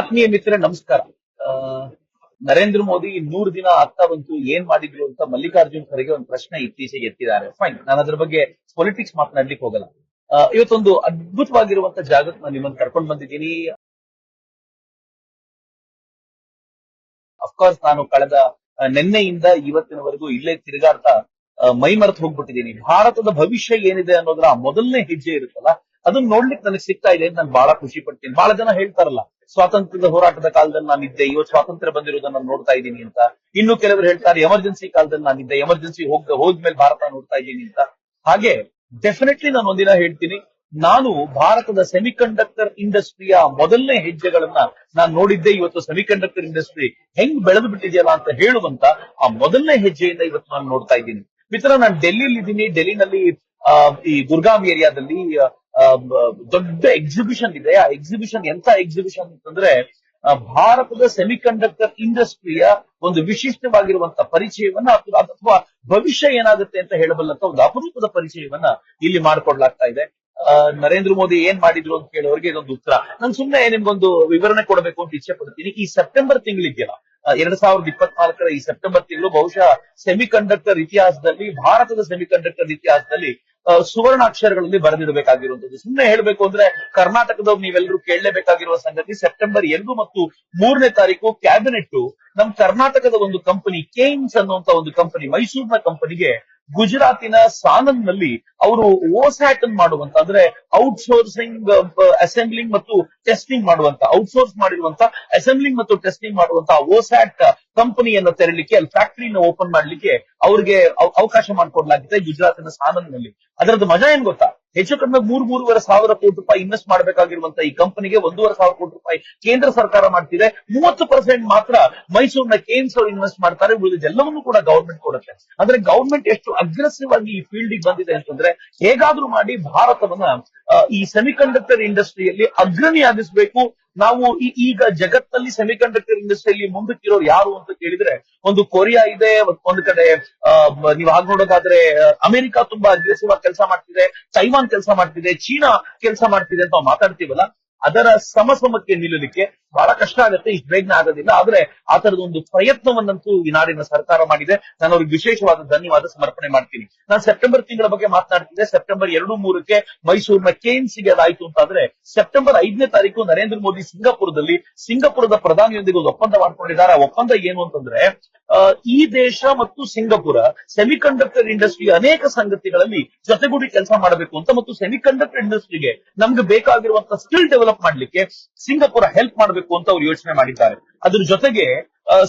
ಆತ್ಮೀಯ ಮಿತ್ರ ನಮಸ್ಕಾರ. ನರೇಂದ್ರ ಮೋದಿ ನೂರ್ ದಿನ ಆಗ್ತಾ ಬಂತು, ಏನ್ ಮಾಡಿದ್ರು ಅಂತ ಮಲ್ಲಿಕಾರ್ಜುನ್ ಖರ್ಗೆ ಒಂದು ಪ್ರಶ್ನೆ ಇತ್ತೀಚೆಗೆ ಎತ್ತಿದ್ದಾರೆ. ಫೈನ್ ನಾನು ಅದ್ರ ಬಗ್ಗೆ ಪೊಲಿಟಿಕ್ಸ್ ಮಾತನಾಡ್ಲಿಕ್ಕೆ ಹೋಗಲ್ಲ. ಇವತ್ತೊಂದು ಅದ್ಭುತವಾಗಿರುವಂತ ಜಾಗಕ್ಕೆ ನಾನು ನಿಮ್ಮನ್ನು ಕರ್ಕೊಂಡು ಬಂದಿದ್ದೀನಿ. ಅಫ್ಕೋರ್ಸ್ ನಾನು ಕಳೆದ ನಿನ್ನೆಯಿಂದ ಇವತ್ತಿನವರೆಗೂ ಇಲ್ಲೇ ತಿರುಗಾಡ್ತಾ ಮೈ ಮರೆತು ಹೋಗ್ಬಿಟ್ಟಿದ್ದೀನಿ. ಭಾರತದ ಭವಿಷ್ಯ ಏನಿದೆ ಅನ್ನೋದ್ರ ಮೊದಲನೇ ಹೆಜ್ಜೆ ಇರುತ್ತಲ್ಲ ಅದನ್ನ ನೋಡ್ಲಿಕ್ಕೆ ನನಗೆ ಸಿಗ್ತಾ ಇದೆ ಅಂತ ನಾನು ಬಹಳ ಖುಷಿ ಪಡ್ತೀನಿ. ಬಹಳ ಜನ ಹೇಳ್ತಾರಲ್ಲ, ಸ್ವಾತಂತ್ರ್ಯದ ಹೋರಾಟದ ಕಾಲದಲ್ಲಿ ನಾನಿದ್ದೆ ಇವತ್ತು ಸ್ವಾತಂತ್ರ್ಯ ಬಂದಿರೋದನ್ನ ನಾನು ನೋಡ್ತಾ ಇದ್ದೀನಿ ಅಂತ. ಇನ್ನು ಕೆಲವರು ಹೇಳ್ತಾರೆ ಎಮರ್ಜೆನ್ಸಿ ಕಾಲದಲ್ಲಿ ನಾನಿದ್ದೆ ಎಮರ್ಜೆನ್ಸಿ ಹೋಗ್, ಹೋದ್ಮೇಲೆ ಭಾರತ ನೋಡ್ತಾ ಇದ್ದೀನಿ ಅಂತ. ಹಾಗೆ ಡೆಫಿನೆಟ್ಲಿ ನಾನು ಒಂದಿನ ಹೇಳ್ತೀನಿ, ನಾನು ಭಾರತದ ಸೆಮಿಕಂಡಕ್ಟರ್ ಇಂಡಸ್ಟ್ರಿಯ ಮೊದಲನೇ ಹೆಜ್ಜೆಗಳನ್ನ ನಾನು ನೋಡಿದ್ದೆ, ಇವತ್ತು ಸೆಮಿಕಂಡಕ್ಟರ್ ಇಂಡಸ್ಟ್ರಿ ಹೆಂಗ್ ಬೆಳೆದು ಬಿಟ್ಟಿದೆಯಲ್ಲ ಅಂತ ಹೇಳುವಂತ ಆ ಮೊದಲನೇ ಹೆಜ್ಜೆಯಿಂದ ಇವತ್ತು ನಾನು ನೋಡ್ತಾ ಇದ್ದೀನಿ. ಮಿತ್ರ, ನಾನು ಡೆಲ್ಲಿಯಲ್ಲಿ ಇದ್ದೀನಿ ಡೆಲ್ಲಿನಲ್ಲಿ ಈ ಗುರ್ಗಾಮ್ ಏರಿಯಾದಲ್ಲಿ ದೊಡ್ಡ ಎಕ್ಸಿಬಿಷನ್ ಇದೆ. ಆ ಎಕ್ಸಿಬಿಷನ್ ಎಂತ ಎಕ್ಸಿಬಿಷನ್ ಅಂತಂದ್ರೆ ಭಾರತದ ಸೆಮಿಕಂಡಕ್ಟರ್ ಇಂಡಸ್ಟ್ರಿಯ ಒಂದು ವಿಶಿಷ್ಟವಾಗಿರುವಂತ ಪರಿಚಯವನ್ನ ಅಥವಾ ಭವಿಷ್ಯ ಏನಾಗುತ್ತೆ ಅಂತ ಹೇಳಬಲ್ಲಂತ ಒಂದು ಅಪರೂಪದ ಪರಿಚಯವನ್ನ ಇಲ್ಲಿ ಮಾಡಿಕೊಡ್ಲಾಗ್ತಾ ಇದೆ. ನರೇಂದ್ರ ಮೋದಿ ಏನ್ ಮಾಡಿದ್ರು ಅಂತ ಕೇಳೋರಿಗೆ ಇದೊಂದು ಉತ್ತರ. ನಾನು ಸುಮ್ಮನೆ ನಿಮ್ಗೊಂದು ವಿವರಣೆ ಕೊಡಬೇಕು ಅಂತ ಇಚ್ಛೆ ಪಡ್ತೀನಿ. ಈ ಸೆಪ್ಟೆಂಬರ್ ತಿಂಗಳಿದೆಯಲ್ಲ ಎರಡ್ ಸಾವಿರದ ಇಪ್ಪತ್ನಾಲ್ಕರ ಈ ಸೆಪ್ಟೆಂಬರ್ ತಿಂಗಳು ಬಹುಶಃ ಸೆಮಿಕಂಡಕ್ಟರ್ ಇತಿಹಾಸದಲ್ಲಿ, ಭಾರತದ ಸೆಮಿಕಂಡಕ್ಟರ್ ಇತಿಹಾಸದಲ್ಲಿ ಸುವರ್ಣ ಸುವರ್ಣಾಕ್ಷರಗಳಲ್ಲಿ ಬರೆದಿಡಬೇಕಾಗಿರುವಂತದ್ದು ಸುಮ್ಮನೆ ಹೇಳ್ಬೇಕು ಅಂದ್ರೆ ಕರ್ನಾಟಕದವ್ರು ನೀವೆಲ್ಲರೂ ಕೇಳಲೇಬೇಕಾಗಿರುವ ಸಂಗತಿ ಸೆಪ್ಟೆಂಬರ್ ಎರಡು ಮತ್ತು ಮೂರನೇ ತಾರೀಕು ಕ್ಯಾಬಿನೆಟ್ ನಮ್ ಕರ್ನಾಟಕದ ಒಂದು ಕಂಪನಿ ಕೇಮ್ಸ್ ಅನ್ನುವಂತ ಒಂದು ಕಂಪನಿ ಮೈಸೂರಿನ ಕಂಪನಿಗೆ ಗುಜರಾತಿನ ಸಾನಂದ್ನಲ್ಲಿ ಅವರು ಓಸ್ಯಾಟ್ ಅನ್ನು ಮಾಡುವಂತ, ಅಂದ್ರೆ ಔಟ್ಸೋರ್ಸಿಂಗ್ ಅಸೆಂಬ್ಲಿಂಗ್ ಮತ್ತು ಟೆಸ್ಟಿಂಗ್ ಮಾಡುವಂತ, ಔಟ್ಸೋರ್ಸ್ ಮಾಡಿರುವಂತ, ಅಸೆಂಬ್ಲಿಂಗ್ ಮತ್ತು ಟೆಸ್ಟಿಂಗ್ ಮಾಡುವಂತ ಓಸ್ಯಾಟ್ ಕಂಪನಿಯನ್ನ ತೆರಲಿಕ್ಕೆ, ಅಲ್ಲಿ ಫ್ಯಾಕ್ಟರಿನ ಓಪನ್ ಮಾಡ್ಲಿಕ್ಕೆ ಅವ್ರಿಗೆ ಅವ- ಅವಕಾಶ ಮಾಡಿಕೊಡ್ಲಾಗಿದೆ ಗುಜರಾತಿನ ಸಾನಂದ್ನಲ್ಲಿ ಅದರದ್ದು ಮಜಾ ಏನ್ ಗೊತ್ತಾ? ಹೆಚ್ಚು ಕಡಿಮೆ ಮೂರು, ಮೂರುವರೆ ಸಾವಿರ ಕೋಟಿ ರೂಪಾಯಿ ಇನ್ವೆಸ್ಟ್ ಮಾಡಬೇಕಾಗಿರುವಂತ ಈ ಕಂಪನಿಗೆ ಒಂದೂವರೆ ಸಾವಿರ ಕೋಟಿ ರೂಪಾಯಿ ಕೇಂದ್ರ ಸರ್ಕಾರ ಮಾಡ್ತಿದೆ. ಮೂವತ್ತು ಪರ್ಸೆಂಟ್ ಮಾತ್ರ ಮೈಸೂರಿನ ಕೇಂದ್ರ ಅವರು ಇನ್ವೆಸ್ಟ್ ಮಾಡ್ತಾರೆ. ಉಳಿದೆಲ್ಲವನ್ನೂ ಕೂಡ ಗೌರ್ಮೆಂಟ್ ಕೊಡುತ್ತೆ. ಅಂದ್ರೆ ಗೌರ್ಮೆಂಟ್ ಎಷ್ಟು ಅಗ್ರೆಸಿವ್ ಆಗಿ ಈ ಫೀಲ್ಡ್ ಬಂದಿದೆ ಅಂತಂದ್ರೆ ಹೇಗಾದ್ರೂ ಮಾಡಿ ಭಾರತವನ್ನ ಈ ಸೆಮಿಕಂಡಕ್ಟರ್ ಇಂಡಸ್ಟ್ರಿಯಲ್ಲಿ ಅಗ್ರಣಿಯಾಗಿಸಬೇಕು. ನಾವು ಈಗ ಜಗತ್ತಲ್ಲಿ ಸೆಮಿಕಂಡಕ್ಟರ್ ಇಂಡಸ್ಟ್ರಿಯಲ್ಲಿ ಮುಂದಕ್ಕಿರೋರು ಯಾರು ಅಂತ ಕೇಳಿದ್ರೆ, ಒಂದು ಕೊರಿಯಾ ಇದೆ, ಒಂದು ಕಡೆ ನೀವು ಹಾಗೆ ನೋಡೋದಾದ್ರೆ ಅಮೆರಿಕ ತುಂಬಾ ಅಗ್ರೆಸಿವ್ ಆಗಿ ಕೆಲಸ ಮಾಡ್ತಿದೆ, ತೈವಾನ್ ಕೆಲಸ ಮಾಡ್ತಿದೆ, ಚೀನಾ ಕೆಲಸ ಮಾಡ್ತಿದೆ ಅಂತ ಮಾತಾಡ್ತೀವಲ್ಲ ಅದರ ಸಮಸಮಕ್ಕೆ ನಿಲ್ಲಲಿಕ್ಕೆ ಬಹಳ ಕಷ್ಟ ಆಗುತ್ತೆ, ಇಷ್ಟು ಬೇಗನೆ ಆಗೋದಿಲ್ಲ. ಆದ್ರೆ ಆ ತರದ ಒಂದು ಪ್ರಯತ್ನವನ್ನಂತೂ ಈ ನಾಡಿನ ಸರ್ಕಾರ ಮಾಡಿದೆ. ನಾನು ಅವ್ರಿಗೆ ವಿಶೇಷವಾದ ಧನ್ಯವಾದ ಸಮರ್ಪಣೆ ಮಾಡ್ತೀನಿ. ನಾನು ಸೆಪ್ಟೆಂಬರ್ ತಿಂಗಳ ಬಗ್ಗೆ ಮಾತನಾಡ್ತಿದ್ದೆ. ಸೆಪ್ಟೆಂಬರ್ ಎರಡು ಮೂರಕ್ಕೆ ಮೈಸೂರಿನ ಕೇನ್ಸ್ಗೆ ಅದಾಯ್ತು ಅಂತಂದ್ರೆ ಸೆಪ್ಟೆಂಬರ್ ಐದನೇ ತಾರೀಕು ನರೇಂದ್ರ ಮೋದಿ ಸಿಂಗಾಪುರದಲ್ಲಿ ಸಿಂಗಾಪುರದ ಪ್ರಧಾನಿಯೊಂದಿಗೆ ಒಂದು ಒಪ್ಪಂದ ಮಾಡ್ಕೊಂಡಿದ್ದಾರೆ. ಆ ಒಪ್ಪಂದ ಏನು ಅಂತಂದ್ರೆ ಈ ದೇಶ ಮತ್ತು ಸಿಂಗಾಪುರ ಸೆಮಿಕಂಡಕ್ಟರ್ ಇಂಡಸ್ಟ್ರಿ ಅನೇಕ ಸಂಗತಿಗಳಲ್ಲಿ ಜೊತೆಗೂಡಿ ಕೆಲಸ ಮಾಡಬೇಕು ಅಂತ. ಮತ್ತು ಸೆಮಿಕಂಡಕ್ಟರ್ ಇಂಡಸ್ಟ್ರಿಗೆ ನಮ್ಗೆ ಬೇಕಾಗಿರುವಂತ ಸ್ಕಿಲ್ ಡೆವಲಪ್ ಮಾಡ್ಲಿಕ್ಕೆ ಸಿಂಗಾಪುರ ಹೆಲ್ಪ್ ಮಾಡಬೇಕು ಅಂತ ಅವರು ಯೋಚನೆ ಮಾಡಿದ್ದಾರೆ. ಅದ್ರ ಜೊತೆಗೆ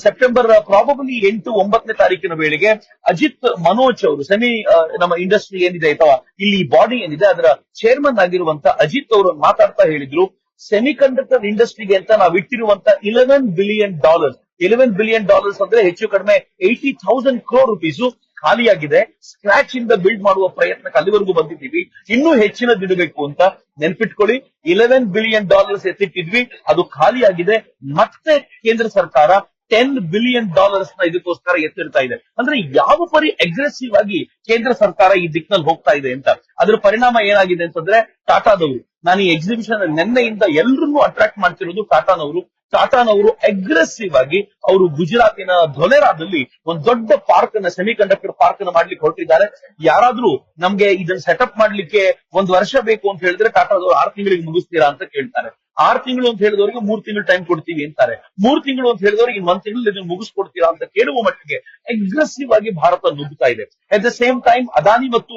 ಸೆಪ್ಟೆಂಬರ್ ಪ್ರಾಬಬಲಿ ಎಂಟು ಒಂಬತ್ತನೇ ತಾರೀಕಿನ ವೇಳೆಗೆ ಅಜಿತ್ ಮನೋಜ್ ಅವರು ಸೆಮಿ ನಮ್ಮ ಇಂಡಸ್ಟ್ರಿ ಏನಿದೆ ಅಥವಾ ಇಲ್ಲಿ ಬಾಡಿ ಏನಿದೆ, ಅದರ ಚೇರ್ಮನ್ ಆಗಿರುವಂತ ಅಜಿತ್ ಅವರು ಮಾತಾಡ್ತಾ ಹೇಳಿದ್ರು ಸೆಮಿಕಂಡಕ್ಟರ್ ಇಂಡಸ್ಟ್ರಿಗೆ ಅಂತ ನಾವು ಇಟ್ಟಿರುವಂತ eleven billion dollars eleven billion dollars ಅಂದ್ರೆ ಹೆಚ್ಚು ಕಡಿಮೆ ಏಯ್ಟಿ ಥೌಸಂಡ್ ಕ್ರೋರ್ ರುಪೀಸ್ ಖಾಲಿಯಾಗಿದೆ. ಸ್ಕ್ರಾಚ್ ಇಂದ ಬಿಲ್ಡ್ ಮಾಡುವ ಪ್ರಯತ್ನಕ್ಕೆ ಅಲ್ಲಿವರೆಗೂ ಬಂದಿದ್ದೀವಿ. ಇನ್ನೂ ಹೆಚ್ಚಿನದಿಡಬೇಕು ಅಂತ ನೆನ್ಪಿಟ್ಕೊಳ್ಳಿ. ಇಲೆವೆನ್ ಬಿಲಿಯನ್ ಡಾಲರ್ಸ್ ಎತ್ತಿಟ್ಟಿದ್ವಿ. ಅದು ಖಾಲಿಯಾಗಿದೆ. ಮತ್ತೆ ಕೇಂದ್ರ ಸರ್ಕಾರ ಟೆನ್ ಬಿಲಿಯನ್ ಡಾಲರ್ಸ್ನ ಇದಕ್ಕೋಸ್ಕರ ಎತ್ತಿಡ್ತಾ ಇದೆ. ಅಂದ್ರೆ ಯಾವ ಪರಿ ಅಗ್ರೆಸಿವ್ ಆಗಿ ಕೇಂದ್ರ ಸರ್ಕಾರ ಈ ದಿಕ್ಕಿನಲ್ಲಿ ಹೋಗ್ತಾ ಇದೆ ಅಂತ. ಅದ್ರ ಪರಿಣಾಮ ಏನಾಗಿದೆ ಅಂತಂದ್ರೆ ಟಾಟಾದವರು. ನಾನು ಈ ಎಕ್ಸಿಬಿಷನ್ ನಿನ್ನೆಯಿಂದ ಎಲ್ಲರನ್ನೂ ಅಟ್ರಾಕ್ಟ್ ಮಾಡ್ತಿರೋದು ಟಾಟಾನವರು. ಟಾಟಾನವರು ಅಗ್ರೆಸಿವ್ ಆಗಿ ಅವರು ಗುಜರಾತಿನ ಧೊಲೆರಾದಲ್ಲಿ ಒಂದು ದೊಡ್ಡ ಪಾರ್ಕ್ ಅನ್ನ ಸೆಮಿ ಕಂಡಕ್ಟರ್ ಪಾರ್ಕ್ ಅನ್ನ ಮಾಡ್ಲಿಕ್ಕೆ ಹೊರಟಿದ್ದಾರೆ. ಯಾರಾದ್ರೂ ನಮ್ಗೆ ಇದನ್ನ ಸೆಟಪ್ ಮಾಡ್ಲಿಕ್ಕೆ ಒಂದ್ ವರ್ಷ ಬೇಕು ಅಂತ ಹೇಳಿದ್ರೆ ಟಾಟಾದವರು ಆರು ತಿಂಗಳಿಗೆ ಮುಗಿಸ್ತೀರಾ ಅಂತ ಕೇಳ್ತಾರೆ. ಆರು ತಿಂಗಳು ಅಂತ ಹೇಳಿದವರಿಗೆ ಮೂರ್ ತಿಂಗಳು ಟೈಮ್ ಕೊಡ್ತೀವಿ ಅಂತಾರೆ. ಮೂರ್ ತಿಂಗಳು ಅಂತ ಹೇಳಿದವರಿಗೆ ಒಂದ್ ತಿಂಗಳು ಇದನ್ನು ಮುಗಿಸ್ಕೊಡ್ತೀರಾ ಅಂತ ಕೇಳುವ ಮಟ್ಟಿಗೆ ಅಗ್ರೆಸಿವ್ ಆಗಿ ಭಾರತ ನುಗ್ಗುತ್ತಾ ಇದೆ. At the same time Adani ಮತ್ತು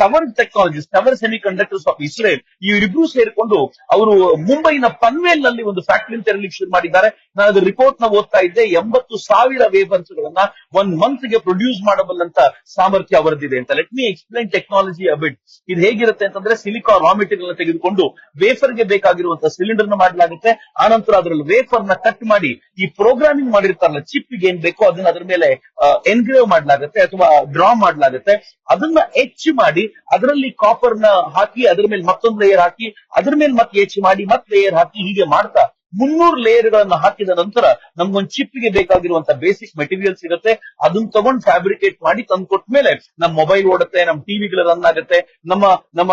Tower technology Tower semiconductors of Israel ಇವರಿಬ್ರು ಸೇರಿಕೊಂಡು ಅವರು ಮುಂಬೈನ ಪನ್ವೇಲ್ನಲ್ಲಿ ಒಂದು ಫ್ಯಾಕ್ಟರಿ ತೆರಲಿಕ್ಕೆ ಶುರು ಮಾಡಿದ್ದಾರೆ. ನಾನು ಅದು ರಿಪೋರ್ಟ್ನ ಓದ್ತಾ ಇದ್ದೆ. ಎಂಬತ್ತು ಸಾವಿರ ವೇಫರ್ಸ್ ಗಳನ್ನ ಒನ್ ಮಂತ್ಗೆ ಪ್ರೊಡ್ಯೂಸ್ ಮಾಡಬಲ್ಲಂತ ಸಾಮರ್ಥ್ಯ ಅವರದಿದೆ ಅಂತ. Let me explain technology a bit ಇದು ಹೇಗಿರುತ್ತೆ ಅಂತಂದ್ರೆ ಸಿಲಿಕಾ ರಾ ಮೆಟೀರಿಯಲ್ ತೆಗೆದುಕೊಂಡು ವೇಫರ್ಗೆ ಬೇಕಾಗಿರುವಂತ ಸಿಲಿಂಡರ್ನ ಮಾಡಲಾಗುತ್ತೆ. ಆನಂತರ ಅದರಲ್ಲಿ ವೇಫರ್ನ ಕಟ್ ಮಾಡಿ ಈ ಪ್ರೋಗ್ರಾಮಿಂಗ್ ಮಾಡಿರ್ತಾರಲ್ಲ ಚಿಪ್ಗೆ ಏನ್ ಬೇಕೋ ಅದನ್ನ ಅದ್ರ ಮೇಲೆ ಎನ್ಗ್ರೇವ್ ಮಾಡಲಾಗುತ್ತೆ ಅಥವಾ ಡ್ರಾ ಮಾಡಲಾಗುತ್ತೆ. ಅದನ್ನ ಎಚ್ ಮಾಡಿ ಅದರಲ್ಲಿ ಕಾಪರ್ನ ಹಾಕಿ ಅದ್ರ ಮೇಲೆ ಮತ್ತೊಂದು ಲೇಯರ್ ಹಾಕಿ ಅದ್ರ ಮೇಲೆ ಮತ್ತೆ ಎಚ್ ಮಾಡಿ ಮತ್ತೆ ಲೇಯರ್ ಹಾಕಿ ಹೀಗೆ ಮಾಡ್ತಾ ಮುನ್ನೂರು ಲೇಯರ್ ಗಳನ್ನ ಹಾಕಿದ ನಂತರ ನಮ್ಗೊಂದು ಚಿಪ್ಗೆ ಬೇಕಾಗಿರುವಂತ ಬೇಸಿಕ್ ಮೆಟೀರಿಯಲ್ ಸಿಗುತ್ತೆ. ಅದನ್ನ ತಗೊಂಡ್ ಫ್ಯಾಬ್ರಿಕೇಟ್ ಮಾಡಿ ತಂದು ಕೊಟ್ಮೇಲೆ ನಮ್ಮ ಮೊಬೈಲ್ ಓಡುತ್ತೆ ನಮ್ಮ ಟಿವಿಗಳು ರನ್ ಆಗುತ್ತೆ, ನಮ್ಮ ನಮ್ಮ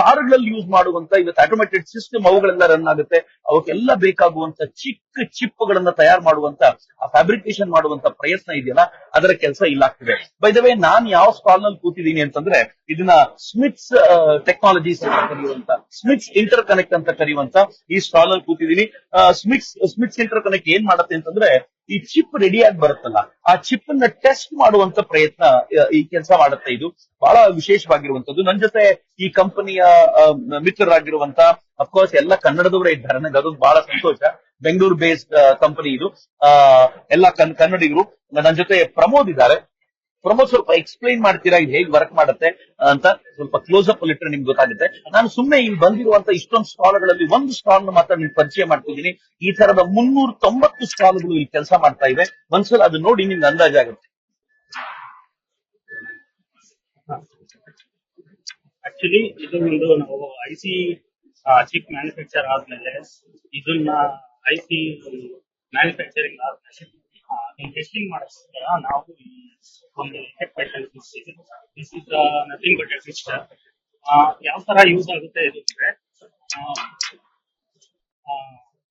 ಕಾರುಗಳಲ್ಲಿ ಯೂಸ್ ಮಾಡುವಂತ ಇವತ್ತು ಆಟೋಮೇಟೆಡ್ ಸಿಸ್ಟಮ್ ಅವುಗಳೆಲ್ಲ ರನ್ ಆಗುತ್ತೆ. ಅವಕ್ಕೆಲ್ಲ ಬೇಕಾಗುವಂತ ಚಿಕ್ಕ ಚಿಪ್ ಗಳನ್ನ ತಯಾರು ಮಾಡುವಂತ ಫ್ಯಾಬ್ರಿಕೇಶನ್ ಮಾಡುವಂತ ಪ್ರಯತ್ನ ಇದೆಯಲ್ಲ, ಅದರ ಕೆಲಸ ಇಲ್ಲಾಗ್ತಿದೆ. ವೇ ನಾನ್ ಯಾವ ಸ್ಟಾಲ್ನಲ್ಲಿ ಕೂತಿದ್ದೀನಿ ಅಂತಂದ್ರೆ, ಇದನ್ನ ಸ್ಮಿತ್ಸ್ ಟೆಕ್ನಾಲಜೀಸ್ ಅಂತ ಕರೆಯುವಂತ ಸ್ಮಿತ್ಸ್ ಇಂಟರ್ ಕನೆಕ್ಟ್ ಅಂತ ಕರೆಯುವಂತ ಈ ಸ್ಟಾಲ್ನಲ್ಲಿ ಕೂತಿದ್ದೀನಿ. ಸ್ಮಿತ್ಸ್ ಸ್ಮಿತ್ಸ್ ಇಂಟರ್ ಕನೆಕ್ಟ್ ಏನ್ ಮಾಡುತ್ತೆ ಅಂತಂದ್ರೆ ಈ ಚಿಪ್ ರೆಡಿ ಆಗಿ ಬರುತ್ತಲ್ಲ, ಆ ಚಿಪ್ನ ಟೆಸ್ಟ್ ಮಾಡುವಂತ ಪ್ರಯತ್ನ ಈ ಕೆಲಸ ಮಾಡುತ್ತೆ ಇದು? ಬಹಳ ವಿಶೇಷವಾಗಿರುವಂತದ್ದು ನನ್ನ ಜೊತೆ ಈ ಕಂಪನಿಯ ಮಿತ್ರರಾಗಿರುವಂತ ಅಫ್ಕೋರ್ಸ್ ಎಲ್ಲ ಕನ್ನಡದವರೇ ಇದ್ದಾರೆ. ನನಗೆ ಅದೊಂದು ಬಹಳ ಸಂತೋಷ. ಬೆಂಗಳೂರು ಬೇಸ್ಡ್ ಕಂಪನಿ ಇದು. ಎಲ್ಲ ಕನ್- ಕನ್ನಡಿಗರು, ನನ್ನ ಜೊತೆ ಪ್ರಮೋದ್ ಇದ್ದಾರೆ. ಪ್ರಮೋದ್ ಸ್ವಲ್ಪ ಎಕ್ಸ್ಪ್ಲೈನ್ ಮಾಡ್ತೀರಾ? ಇದು ಹೇಗೆ ವರ್ಕ್ ಮಾಡುತ್ತೆ ಅಂತ ಸ್ವಲ್ಪ ಕ್ಲೋಸ್ ಅಪ್ ಅಲ್ಲಿ ನಿಮ್ಗೆ ಗೊತ್ತಾಗುತ್ತೆ. ನಾನು ಸುಮ್ಮನೆ ಇಲ್ಲಿ ಬಂದಿರುವಂತ ಇಷ್ಟೊಂದು ಸ್ಟಾಲ್ಗಳಲ್ಲಿ ಒಂದು ಸ್ಟಾಲ್ ಮಾತ್ರ ನಿಮ್ಗೆ ಪರಿಚಯ ಮಾಡ್ತಿದ್ದೀನಿ. ಈ ತರದ ಮುನ್ನೂರ ತೊಂಬತ್ತು ಸ್ಟಾಲ್ಗಳು ಇಲ್ಲಿ ಕೆಲಸ ಮಾಡ್ತಾ ಇವೆ. ಒಂದ್ಸಲ ಅದು ನೋಡಿ ನಿಮ್ಗೆ ಅಂದಾಜಾಗುತ್ತೆ ಆಕ್ಚುಲಿ ಇದು ಒಂದು ನಾವು ಐ ಸಿ ಚಿಪ್ ಮ್ಯಾನುಫ್ಯಾಕ್ಚರ್ ಆದ್ಮೇಲೆ ಇದನ್ನ ಐ ಸಿ ಮ್ಯಾನುಫ್ಯಾಕ್ಚರಿಂಗ್ ಆದ್ಮೇಲೆ ಟೆಸ್ಟಿಂಗ್ ಮಾಡೋಸ್ಕರ ನಾವು ಈ ಒಂದು ಎಕ್ವಿಪ್ಮೆಂಟ್ ಮಾಡ್ತೀವಿ this is nothing but a sister ಯಾವ ತರ ಯೂಸ್ ಆಗುತ್ತೆ ಇದು ಅಂದ್ರೆ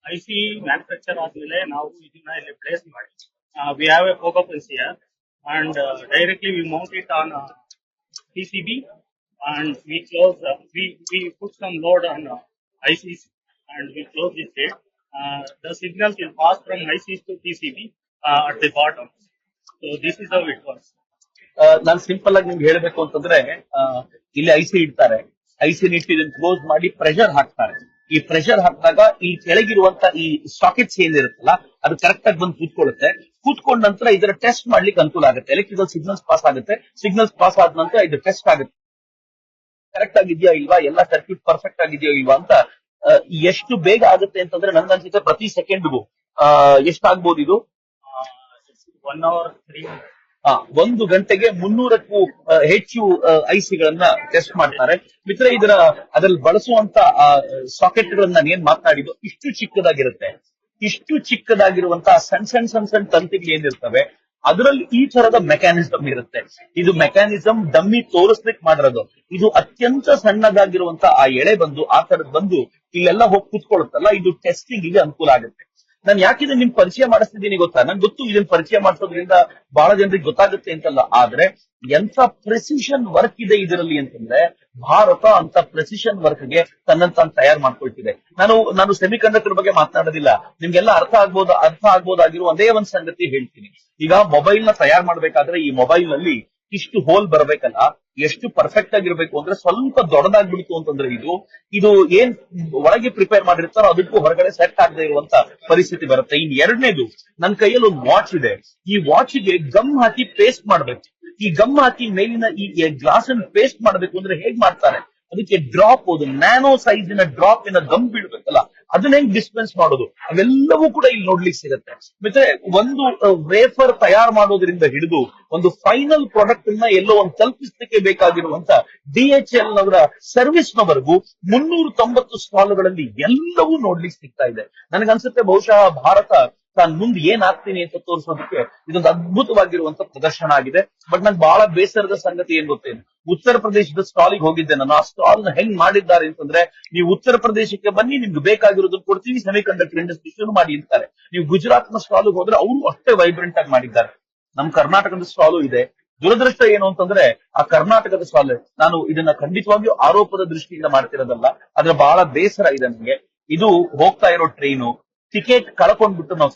ಐ ಸಿ ಮ್ಯಾನುಫ್ಯಾಕ್ಚರ್ ಆದ್ಮೇಲೆ ನಾವು ಇದನ್ನ ಇಲ್ಲಿ ಪ್ಲೇಸ್ ಮಾಡಿ we have a focus here and directly we mount it on PCB and we close, uh, we, we put some load on uh, ICs and we close this gate. Uh, the signals will pass from ICs to PCB uh, at the bottom. So is. ನಾನು simple ಆಗಿ ನಿಮ್ಗೆ ಹೇಳಬೇಕು ಅಂತಂದ್ರೆ ಇಲ್ಲಿ IC ಇಡ್ತಾರೆ. IC ಇದನ್ನ close ಮಾಡಿ pressure ಹಾಕ್ತಾರೆ. ಈ ಪ್ರೆಷರ್ ಹಾಕಿದಾಗ ಈ ಕೆಳಗಿರುವಂತ ಈ ಸಾಕೆಟ್ಸ್ ಏನಿರುತ್ತಲ್ಲ ಅದು ಕರೆಕ್ಟ್ ಆಗಿ ಬಂದು ಕೂತ್ಕೊಳ್ಳುತ್ತೆ. ಕೂತ್ಕೊಂಡ ನಂತರ ಇದರ ಟೆಸ್ಟ್ ಮಾಡ್ಲಿಕ್ಕೆ ಅನುಕೂಲ ಆಗುತ್ತೆ. ಎಲೆಕ್ಟ್ರಿಕಲ್ ಸಿಗ್ನಲ್ಸ್ ಪಾಸ್ ಆಗುತ್ತೆ. ಸಿಗ್ನಲ್ಸ್ ಪಾಸ್ ಆದ ನಂತರ ಇದು ಟೆಸ್ಟ್ ಆಗುತ್ತೆ. ಕರೆಕ್ಟ್ ಆಗಿದೆಯಾ ಇಲ್ವಾ? ಎಲ್ಲ ಸರ್ಕ್ಯೂಟ್ ಪರ್ಫೆಕ್ಟ್ ಆಗಿದೆಯೋ ಇಲ್ವಾ ಅಂತ ಎಷ್ಟು ಬೇಗ ಆಗುತ್ತೆ ಅಂತಂದ್ರೆ ನನ್ಗನ್ಸುತ್ತೆ ಪ್ರತಿ ಸೆಕೆಂಡ್ಗೂ ಎಷ್ಟಾಗ್ಬೋದು ಇದು? It's ಅವರ್ ತ್ರೀ ಒಂದು ಗಂಟೆಗೆ ಮುನ್ನೂರಕ್ಕೂ ಹೆಚ್ಚು ಐಸಿಗಳನ್ನ ಟೆಸ್ಟ್ ಮಾಡ್ತಾರೆ. ಮಿತ್ರ ಇದರ ಅದ್ರಲ್ಲಿ ಬಳಸುವಂತ ಸಾಕೆಟ್ ಗಳನ್ನ ನಾನ್ ಏನ್ ಮಾತನಾಡಿದ್ದು ಇಷ್ಟು ಚಿಕ್ಕದಾಗಿರುತ್ತೆ. ಇಷ್ಟು ಚಿಕ್ಕದಾಗಿರುವಂತಹ ಸಣ್ಣ ಸಣ್ಣ ಸಣ್ಣ ಸಣ್ಣ ತಂತಿಗಳು ಏನಿರ್ತವೆ, ಅದರಲ್ಲಿ ಈ ತರದ ಮೆಕ್ಯಾನಿಸಮ್ ಇರುತ್ತೆ. ಇದು ಮೆಕ್ಯಾನಿಸಮ್ ಡಮ್ಮಿ ತೋರಿಸ್ಲಿಕ್ಕೆ ಮಾಡಿರೋದು. ಇದು ಅತ್ಯಂತ ಸಣ್ಣದಾಗಿರುವಂತ ಆ ಎಳೆ ಬಂದು, ಆ ತರದ್ ಬಂದು ಇಲ್ಲೆಲ್ಲ ಹೋಗಿ ಕುತ್ಕೊಳ್ಳುತ್ತಲ್ಲ, ಇದು ಟೆಸ್ಟಿಂಗ್ಗೆ ಅನುಕೂಲ ಆಗುತ್ತೆ. ನಾನು ಯಾಕಿದ್ರೆ ನಿಮ್ ಪರಿಚಯ ಮಾಡಿಸ್ತಿದ್ದೀನಿ ಗೊತ್ತಾ? ನನ್ ಗೊತ್ತು ಇದನ್ನ ಪರಿಚಯ ಮಾಡಿಸೋದ್ರಿಂದ ಬಹಳ ಜನರಿಗೆ ಗೊತ್ತಾಗುತ್ತೆ ಅಂತಲ್ಲ. ಆದ್ರೆ ಎಂತ ಪ್ರೆಸಿಷನ್ ವರ್ಕ್ ಇದೆ ಇದರಲ್ಲಿ ಅಂತಂದ್ರೆ ಭಾರತ ಅಂತ ಪ್ರೆಸಿಷನ್ ವರ್ಕ್ಗೆ ತನ್ನನ್ನು ತಾನು ತಯಾರು ಮಾಡ್ಕೊಳ್ತಿದೆ. ನಾನು ನಾನು ಸೆಮಿ ಕಂಡಕ್ಟರ್ ಬಗ್ಗೆ ಮಾತನಾಡೋದಿಲ್ಲ. ನಿಮ್ಗೆಲ್ಲ ಅರ್ಥ ಆಗ್ಬೋದು, ಅರ್ಥ ಆಗ್ಬೋದಾಗಿರುವ ಒಂದೇ ಒಂದ್ ಸಂಗತಿ ಹೇಳ್ತೀನಿ. ಈಗ ಮೊಬೈಲ್ನ ತಯಾರು ಮಾಡ್ಬೇಕಾದ್ರೆ ಈ ಮೊಬೈಲ್ನಲ್ಲಿ ಇಷ್ಟು ಹೋಲ್ ಬರಬೇಕಲ್ಲ, ಎಷ್ಟು ಪರ್ಫೆಕ್ಟ್ ಆಗಿರ್ಬೇಕು ಅಂದ್ರೆ ಸ್ವಲ್ಪ ದೊಡ್ಡದಾಗ್ಬಿಡ್ತು ಅಂತಂದ್ರೆ ಇದು ಇದು ಏನ್ ಒಳಗೆ ಪ್ರಿಪೇರ್ ಮಾಡಿರ್ತಾರೋ ಅದಕ್ಕೂ ಹೊರಗಡೆ ಸೆಟ್ ಆಗದೆ ಇರುವಂತ ಪರಿಸ್ಥಿತಿ ಬರುತ್ತೆ. ಇನ್ ಎರಡನೇದು ನನ್ನ ಕೈಯಲ್ಲಿ ಒಂದು ವಾಚ್ ಇದೆ. ಈ ವಾಚ್ಗೆ ಗಮ್ ಹಾಕಿ ಪೇಸ್ಟ್ ಮಾಡ್ಬೇಕು. ಈ ಗಮ್ ಹಾಕಿ ಮೇಲಿನ ಈ ಗ್ಲಾಸ್ ಅನ್ನು ಪೇಸ್ಟ್ ಮಾಡ್ಬೇಕು ಅಂದ್ರೆ ಹೇಗ್ ಮಾಡ್ತಾರೆ? ಅದಕ್ಕೆ ಡ್ರಾಪ್ ಅದು ನ್ಯಾನೋ ಸೈಜಿನ ಡ್ರಾಪ್ ಇನ ಗಮ್ ಬೀಳ್ಬೇಕಲ್ಲ ಅದನ್ನ ಹೆಂಗ್ ಡಿಸ್ಪೆನ್ಸ್ ಮಾಡೋದು? ಅವೆಲ್ಲವೂ ಕೂಡ ಇಲ್ಲಿ ನೋಡ್ಲಿಕ್ಕೆ ಸಿಗುತ್ತೆ. ಮತ್ತೆ ಒಂದು ವೇಫರ್ ತಯಾರು ಮಾಡೋದ್ರಿಂದ ಹಿಡಿದು ಒಂದು ಫೈನಲ್ ಪ್ರಾಡಕ್ಟ್ ಅನ್ನ ಎಲ್ಲೋ ಒಂದು ತಲುಪಿಸಲಿಕ್ಕೆ ಬೇಕಾಗಿರುವಂತ ಡಿ ಎಚ್ ಎಲ್ ನವರ ಸರ್ವಿಸ್ ನವರೆಗೂ ಮುನ್ನೂರ ತೊಂಬತ್ತು ಸ್ಟಾಲ್ಗಳಲ್ಲಿ ಎಲ್ಲವೂ ನೋಡ್ಲಿಕ್ಕೆ ಸಿಗ್ತಾ ಇದೆ. ನನಗನ್ಸುತ್ತೆ ಬಹುಶಃ ಭಾರತ ತಾನು ಮುಂದೆ ಏನಾಗ್ತೀನಿ ಅಂತ ತೋರಿಸೋದಕ್ಕೆ ಇದೊಂದು ಅದ್ಭುತವಾಗಿರುವಂತ ಪ್ರದರ್ಶನ ಆಗಿದೆ. ಬಟ್ ನಂಗೆ ಬಹಳ ಬೇಸರದ ಸಂಗತಿ ಏನ್ ಗೊತ್ತೇನು? ಉತ್ತರ ಪ್ರದೇಶದ ಸ್ಟಾಲಿಗೆ ಹೋಗಿದ್ದೆ ನಾನು. ಆ ಸ್ಟಾಲ್ನ ಹೆಂಗ್ ಮಾಡಿದ್ದಾರೆ ಅಂತಂದ್ರೆ, ನೀವು ಉತ್ತರ ಪ್ರದೇಶಕ್ಕೆ ಬನ್ನಿ, ನಿಮ್ಗೆ ಬೇಕಾಗಿರೋದನ್ನ ಕೊಡ್ತೀವಿ ಸೆಮಿ ಕಂಡಕ್ಟರ್ ಇಂಡಸ್ಟ್ರಿ ಮಾಡಿ ಅಂತಾರೆ. ನೀವು ಗುಜರಾತ್ನ ಸ್ಟಾಲ್ ಹೋದ್ರೆ ಅವರು ಅಷ್ಟೇ ವೈಬ್ರೆಂಟ್ ಆಗಿ ಮಾಡಿದ್ದಾರೆ. ನಮ್ ಕರ್ನಾಟಕದ ಸ್ಟಾಲು ಇದೆ. ದುರದೃಷ್ಟ ಏನು ಅಂತಂದ್ರೆ, ಆ ಕರ್ನಾಟಕದ ಸ್ಟಾಲ್ ನಾನು ಇದನ್ನ ಖಂಡಿತವಾಗಿಯೂ ಆರೋಪದ ದೃಷ್ಟಿಯಿಂದ ಮಾಡ್ತಿರೋದಲ್ಲ. ಆದ್ರೆ ಬಹಳ ಬೇಸರ ಇದೆ ನನಗೆ ಇದು ಹೋಗ್ತಾ ಇರೋ ಟ್ರೈನು ಟಿಕೆಟ್ ಕಳ್ಕೊಂಡ್ಬಿಟ್ಟು ನಾವು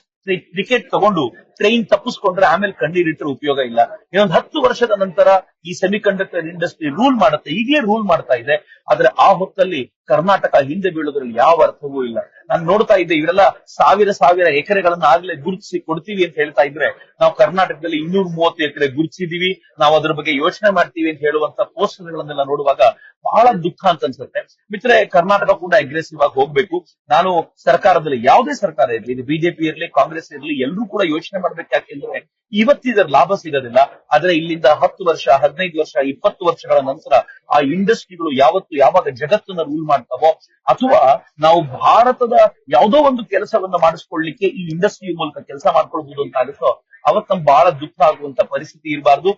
ಟಿಕೆಟ್ ತಗೊಂಡು ಟ್ರೈನ್ ತಪ್ಪಿಸ್ಕೊಂಡ್ರೆ ಆಮೇಲೆ ಕಣ್ಣೀರಿಟ್ಟರೆ ಉಪಯೋಗ ಇಲ್ಲ. ಇನ್ನೊಂದು ಹತ್ತು ವರ್ಷದ ನಂತರ ಈ ಸೆಮಿ ಕಂಡಕ್ಟರ್ ಇಂಡಸ್ಟ್ರಿ ರೂಲ್ ಮಾಡುತ್ತೆ. ಈಗಲೇ ರೂಲ್ ಮಾಡ್ತಾ ಇದೆ. ಆದ್ರೆ ಆ ಹೊತ್ತಲ್ಲಿ ಕರ್ನಾಟಕ ಹಿಂದೆ ಬೀಳೋದ್ರಲ್ಲಿ ಯಾವ ಅರ್ಥವೂ ಇಲ್ಲ. ನಾನು ನೋಡ್ತಾ ಇದ್ದೆ, ಇವರೆಲ್ಲ ಸಾವಿರ ಸಾವಿರ ಎಕರೆಗಳನ್ನ ಆಗ್ಲೇ ಗುರುತಿಸಿ ಕೊಡ್ತೀವಿ ಅಂತ ಹೇಳ್ತಾ ಇದ್ರೆ ನಾವು ಕರ್ನಾಟಕದಲ್ಲಿ ಇನ್ನೂರ ಮೂವತ್ತು ಎಕರೆ ಗುರುತಿಸಿದೀವಿ. ನಾವು ಅದ್ರ ಬಗ್ಗೆ ಯೋಚನೆ ಮಾಡ್ತೀವಿ ಅಂತ ಹೇಳುವಂತ ಪೋಸ್ಟರ್ಗಳನ್ನೆಲ್ಲ ನೋಡುವಾಗ ಬಹಳ ದುಃಖ ಅಂತ ಅನ್ಸುತ್ತೆ. ಮಿತ್ರ ಕರ್ನಾಟಕ ಕೂಡ ಅಗ್ರೆಸಿವ್ ಆಗಿ ಹೋಗ್ಬೇಕು. ನಾನು ಸರ್ಕಾರದಲ್ಲಿ, ಯಾವುದೇ ಸರ್ಕಾರ ಇರಲಿ, ಇದು ಬಿಜೆಪಿ ಇರಲಿ, ಕಾಂಗ್ರೆಸ್ ಇರಲಿ ಎಲ್ಲರೂ ಕೂಡ ಯೋಚನೆ ಮಾಡ್ಬೇಕು ಯಾಕೆಂದ್ರೆ ಇವತ್ತಿದರ ಲಾಭ ಸಿಗೋದಿಲ್ಲ. ಆದ್ರೆ ಇಲ್ಲಿಂದ ಹತ್ತು ವರ್ಷ, ಹದಿನೈದು ವರ್ಷ, ಇಪ್ಪತ್ತು ವರ್ಷಗಳ ನಂತರ ಆ ಇಂಡಸ್ಟ್ರಿಗಳು ಯಾವತ್ತು ಯಾವಾಗ ಜಗತ್ತನ್ನ ರೂಲ್ ಮಾಡ್ತಾವೋ, ಅಥವಾ ನಾವು ಭಾರತದ ಯಾವುದೋ ಒಂದು ಕೆಲಸವನ್ನ ಮಾಡಿಸ್ಕೊಳ್ಳಿಕ್ಕೆ ಈ ಇಂಡಸ್ಟ್ರಿ ಮೂಲಕ ಕೆಲಸ ಮಾಡ್ಕೊಳ್ಬಹುದು ಅಂತ ಆಗುತ್ತೋ ಅವತ್ ನಮ್ಗೆ ಬಹಳ ದುಃಖ ಆಗುವಂತ ಪರಿಸ್ಥಿತಿ ಇರಬಾರ್ದು.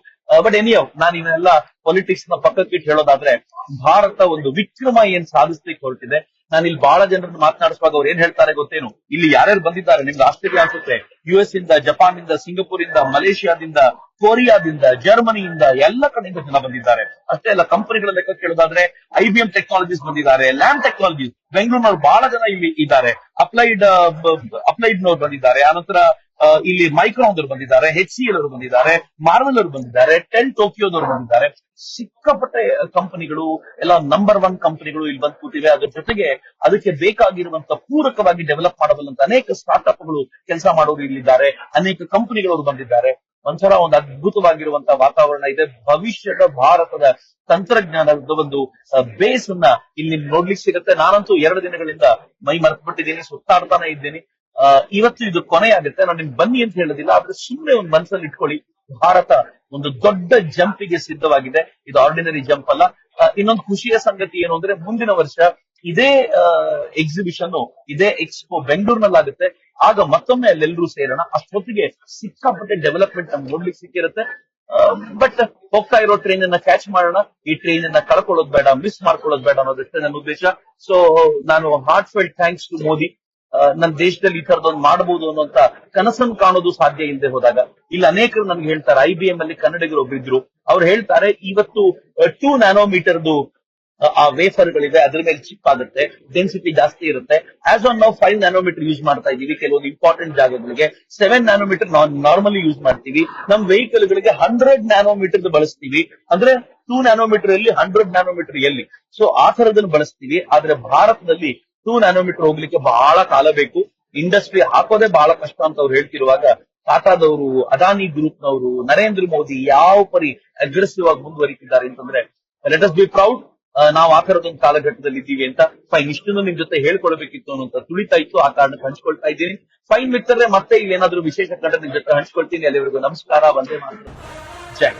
ಬಟ್ ಎನಿಯೋ ನಾನು ಇವನ್ನೆಲ್ಲ ಪೊಲಿಟಿಕ್ಸ್ನ ಪಕ್ಕಕ್ಕಿಟ್ಟು ಹೇಳೋದಾದ್ರೆ, ಭಾರತ ಒಂದು ವಿಕ್ರಮ ಏನ್ ಸಾಧಿಸ್ಲಿಕ್ಕೆ ಹೊರಟಿದೆ ನಾನು ಇಲ್ಲಿ ಬಹಳ ಜನರನ್ನು ಮಾತನಾಡಿಸುವಾಗ ಅವ್ರು ಏನ್ ಹೇಳ್ತಾರೆ ಗೊತ್ತೇನು? ಇಲ್ಲಿ ಯಾರ್ಯಾರು ಬಂದಿದ್ದಾರೆ ನಿಮ್ಗೆ ಆಶ್ಚರ್ಯ ಅನ್ಸುತ್ತೆ? ಯು ಎಸ್ ಇಂದ ಜಪಾನ್ ಇಂದ ಸಿಂಗಪುರ್ ಇಂದ ಮಲೇಷಿಯಾದಿಂದ ಕೊರಿಯಾದಿಂದ ಜರ್ಮನಿಯಿಂದ ಎಲ್ಲ ಕಡೆಯಿಂದ ಜನ ಬಂದಿದ್ದಾರೆ. ಅಷ್ಟೇ ಅಲ್ಲ ಕಂಪನಿಗಳ ಲೆಕ್ಕ ಕೇಳೋದಾದ್ರೆ ಐ ಬಿ ಟೆಕ್ನಾಲಜೀಸ್ ಬಂದಿದ್ದಾರೆ ಲ್ಯಾಂಡ್ ಟೆಕ್ನಾಲಜೀಸ್ ಬೆಂಗಳೂರಿನವ್ರು ಬಹಳ ಜನ ಇಲ್ಲಿ ಇದ್ದಾರೆ. ಅಪ್ಲೈಡ್ ಅಪ್ಲೈಡ್ ಬಂದಿದ್ದಾರೆ. ಆನಂತರ ಇಲ್ಲಿ ಮೈಕ್ರಾನ್ ಅವರು ಬಂದಿದ್ದಾರೆ ಎಚ್ ಸಿ ಎಲ್ ಅವರು ಬಂದಿದ್ದಾರೆ ಮಾರ್ವಲ್ ಅವರು ಬಂದಿದ್ದಾರೆ ಟೆನ್ ಟೋಕಿಯೋದವರು ಬಂದಿದ್ದಾರೆ. ಸಿಕ್ಕಾಪಟ್ಟೆ ಕಂಪನಿಗಳು ಎಲ್ಲ ನಂಬರ್ ಒನ್ ಕಂಪನಿಗಳು ಇಲ್ಲಿ ಬಂದ್ ಕೂತಿವೆ ಅದ್ರ ಜೊತೆಗೆ ಅದಕ್ಕೆ ಬೇಕಾಗಿರುವಂತ ಪೂರಕವಾಗಿ ಡೆವಲಪ್ ಮಾಡಬಲ್ಲಂತ ಅನೇಕ ಸ್ಟಾರ್ಟ್ಅಪ್ಗಳು ಕೆಲಸ ಮಾಡೋರು ಇಲ್ಲಿದ್ದಾರೆ. ಅನೇಕ ಕಂಪನಿಗಳು ಬಂದಿದ್ದಾರೆ. ಒಂಥರ ಒಂದು ಅದ್ಭುತವಾಗಿರುವಂತ ವಾತಾವರಣ ಇದೆ. ಭವಿಷ್ಯದ ಭಾರತದ ತಂತ್ರಜ್ಞಾನದ ಒಂದು ಬೇಸ್ ಅನ್ನ ಇಲ್ಲಿ ನೋಡ್ಲಿಕ್ಕೆ ಸಿಗುತ್ತೆ. ನಾನಂತೂ ಎರಡು ದಿನಗಳಿಂದ ಮೈ ಮರೆತುಬಿಟ್ಟಿದ್ದೀನಿ, ಸುತ್ತಾಡ್ತಾನೆ ಇದ್ದೀನಿ. ಇವತ್ತು ಇದು ಕೊನೆ ಆಗುತ್ತೆ ನಾನು ನಿಮ್ಗೆ ಬನ್ನಿ ಅಂತ ಹೇಳೋದಿಲ್ಲ, ಆದ್ರೆ ಸುಮ್ಮನೆ ಒಂದು ಮನಸ್ಸಲ್ಲಿ ಇಟ್ಕೊಳ್ಳಿ. ಭಾರತ ಒಂದು ದೊಡ್ಡ ಜಂಪಿಗೆ ಸಿದ್ಧವಾಗಿದೆ. ಇದು ಆರ್ಡಿನರಿ ಜಂಪ್ ಅಲ್ಲ. ಇನ್ನೊಂದು ಖುಷಿಯ ಸಂಗತಿ ಏನು ಅಂದ್ರೆ ಮುಂದಿನ ವರ್ಷ ಇದೇ ಎಕ್ಸಿಬಿಷನ್ ಇದೇ ಎಕ್ಸ್ಪೋ ಬೆಂಗಳೂರಿನಲ್ಲಾಗುತ್ತೆ. ಆಗ ಮತ್ತೊಮ್ಮೆ ಅಲ್ಲೆಲ್ಲರೂ ಸೇರೋಣ. ಅಷ್ಟೊತ್ತಿಗೆ ಸಿಕ್ಕಾಪಟ್ಟೆ ಡೆವಲಪ್ಮೆಂಟ್ ನಮ್ಗೆ ನೋಡ್ಲಿಕ್ಕೆ ಸಿಕ್ಕಿರುತ್ತೆ. ಬಟ್ ಹೋಗ್ತಾ ಇರೋ ಟ್ರೈನ್ ಅನ್ನ ಕ್ಯಾಚ್ ಮಾಡೋಣ. ಈ ಟ್ರೈನ್ ಅನ್ನ ಕಳ್ಕೊಳ್ಳೋದು ಬೇಡ ಮಿಸ್ ಮಾಡ್ಕೊಳ್ಳೋದು ಬೇಡ ಅನ್ನೋದಷ್ಟೇ ನನ್ನ ಉದ್ದೇಶ. ಸೊ ನಾನು heart felt thanks to Modi. ನನ್ನ ದೇಶದಲ್ಲಿ ಈ ತರದೊಂದು ಮಾಡಬಹುದು ಅನ್ನುವಂತ ಕನಸನ್ನು ಕಾಣೋದು ಸಾಧ್ಯ ಇಲ್ಲದೆ ಹೋದಾಗ, ಇಲ್ಲಿ ಅನೇಕರು ನನ್ಗೆ ಹೇಳ್ತಾರೆ ಐ ಬಿ ಎಂ ಅಲ್ಲಿ ಕನ್ನಡಿಗರು ಒಬ್ರಿದ್ರು. ಅವ್ರು ಹೇಳ್ತಾರೆ, ಇವತ್ತು ಟೂ ನ್ಯಾನೋಮೀಟರ್ದು ಆ ವೇಫರ್ ಗಳಿವೆ ಅದ್ರ ಮೇಲೆ ಚಿಪ್ ಆಗುತ್ತೆ ಡೆನ್ಸಿಟಿ ಜಾಸ್ತಿ ಇರುತ್ತೆ. ಆಸ್ ಆನ್ ನಾವು ಫೈವ್ ನ್ಯಾನೋಮೀಟರ್ ಯೂಸ್ ಮಾಡ್ತಾ ಇದೀವಿ ಕೆಲವೊಂದು ಇಂಪಾರ್ಟೆಂಟ್ ಜಾಗಗಳಿಗೆ ಸೆವೆನ್ ನ್ಯಾನೋಮೀಟರ್ ನಾರ್ಮಲಿ ಯೂಸ್ ಮಾಡ್ತೀವಿ. ನಮ್ ವೆಹಿಕಲ್ ಗಳಿಗೆ ಹಂಡ್ರೆಡ್ ನ್ಯಾನೋಮೀಟರ್ ಬಳಸ್ತೀವಿ. ಅಂದ್ರೆ ಟೂ ನ್ಯಾನೋಮೀಟರ್ ಎಲ್ಲಿ ಹಂಡ್ರೆಡ್ ನ್ಯಾನೋಮೀಟರ್ ಎಲ್ಲಿ. ಸೊ ಆ ತರದನ್ನು ಬಳಸ್ತೀವಿ. ಆದ್ರೆ, ಭಾರತದಲ್ಲಿ ಟೂ ನ್ಯಾನೋಮೀಟರ್ ಹೋಗ್ಲಿಕ್ಕೆ ಬಹಳ ಕಾಲ ಬೇಕು. ಇಂಡಸ್ಟ್ರಿ ಹಾಕೋದೇ ಬಹಳ ಕಷ್ಟ ಅಂತ ಅವ್ರು ಹೇಳ್ತಿರುವಾಗ ಟಾಟಾದವರು, ಅದಾನಿ ಗ್ರೂಪ್ನವರು, ನರೇಂದ್ರ ಮೋದಿ ಯಾವ ಪರಿ ಅಗ್ರೆಸಿವ್ ಆಗಿ ಮುಂದುವರಿತಿದ್ದಾರೆ ಅಂತಂದ್ರೆ ಲೆಟ್ ಅಸ್ ಬಿ ಪ್ರೌಡ್ ನಾವು ಆ ತರದೊಂದು ಕಾಲಘಟ್ಟದಲ್ಲಿ ಇದ್ದೀವಿ ಅಂತ ಫೈನ್ ಇಷ್ಟನ್ನು ನಿಮ್ ಜೊತೆ ಹೇಳ್ಕೊಳ್ಬೇಕಿತ್ತು ಅನ್ನೋಂತ ತುಳಿತಾ ಇತ್ತು. ಆ ಕಾರಣಕ್ಕೆ ಹಂಚ್ಕೊಳ್ತಾ ಇದ್ದೀನಿ. ಫೈನ್ ಮಿತ್ರರೆ, ಮತ್ತೆ ಇಲ್ಲಿ ಏನಾದ್ರು ವಿಶೇಷ ಕಂಡ ನಿಮ್ ಜೊತೆ ಹಂಚ್ಕೊಳ್ತೀನಿ. ಅಲ್ಲಿವರೆಗೂ ನಮಸ್ಕಾರ. ಒಂದೇ ಮಾತು ಜೈ.